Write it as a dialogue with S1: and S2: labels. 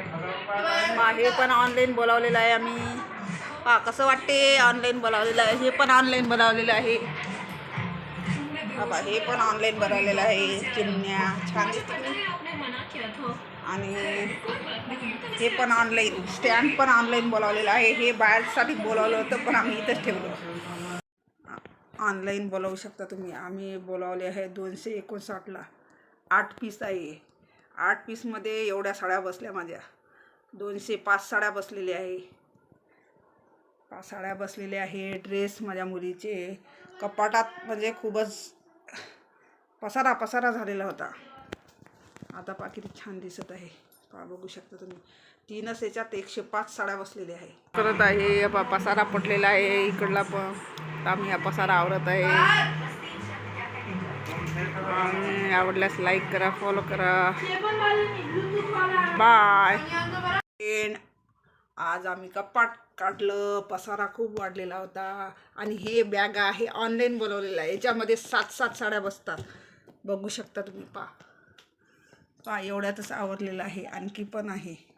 S1: पहा, हे पण ऑनलाईन बोलावलेलं आहे आम्ही. हा कसं वाटते? ऑनलाईन बोलावलेलं आहे. हे पण ऑनलाईन बोलावलेलं आहे. बाबा हे पण ऑनलाईन बनवलेलं आहे. चिमण्या छान आणि हे पण ऑनलाईन स्टँड पण ऑनलाईन बोलावलेलं आहे. हे बाहेरसाठी बोलावलं होतं पण आम्ही इथंच ठेवलं. ऑनलाईन बोलावू शकता तुम्ही. आम्ही बोलावले आहे दोनशे एकोणसाठला. आठ पीस आहे. आठ पीसमध्ये एवढ्या साड्या बसल्या माझ्या. दोनशे पाच साड्या बसलेल्या आहे. पाच साड्या बसलेल्या आहे ड्रेस माझ्या मुलीचे. कपाटात म्हणजे खूपच पसारा पसारा झालेला होता. आता पा किती छान दिसत आहे. पा बघू शकता तुम्ही. तीनच याच्यात एकशे पाच साड्या बसलेल्या आहे. करत आहे पसारा पटलेला आहे. इकडला पण. आम्ही हा पसारा आवरत आहे. आणि आवडल्यास लाईक करा फॉलो करा. बाय आज आम्ही कपाट काढलं पसारा खूप वाढलेला होता. आणि हे बॅग आहे ऑनलाईन बनवलेलं आहे. याच्यामध्ये सात सात साड्या बसतात. बघू शकता तुम्ही पा पा एवढ्यातच आवरलेलं आहे. आणखी पण आहे.